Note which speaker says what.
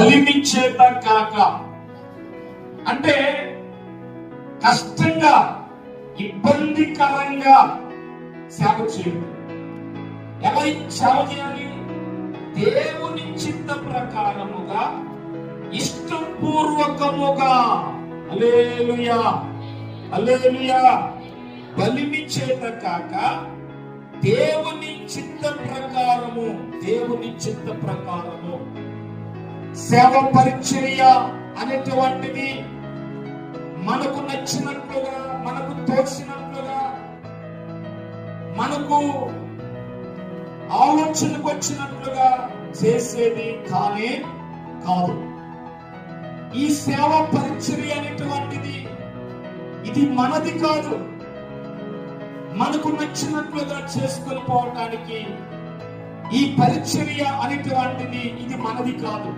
Speaker 1: బలిమి చేత కాక అంటే కష్టంగా ఇబ్బందికరంగా సేవ చేయండి. ఎలా సేవ చేయాలి? దేవుని చిత్త ప్రకారముగా ఇష్టపూర్వకముగా. అలేలుయా అలేలుయా బలిమి చేత కాక దేవుని చిత్త ప్రకారము దేవుని చిత్త ప్రకారము సేవ పరిచర్య అనేటువంటిది మనకు నచ్చినట్లుగా మనకు తోచినట్లుగా మనకు ఆలోచనకు వచ్చినట్లుగా చేసేది కానే కాదు. ఈ సేవ పరిచర్య అనేటువంటిది ఇది మనది కాదు. మనకు నచ్చినట్లుగా చేసుకొని పోవటానికి ఈ పరిచర్య అనేటువంటిది ఇది మనది కాదు.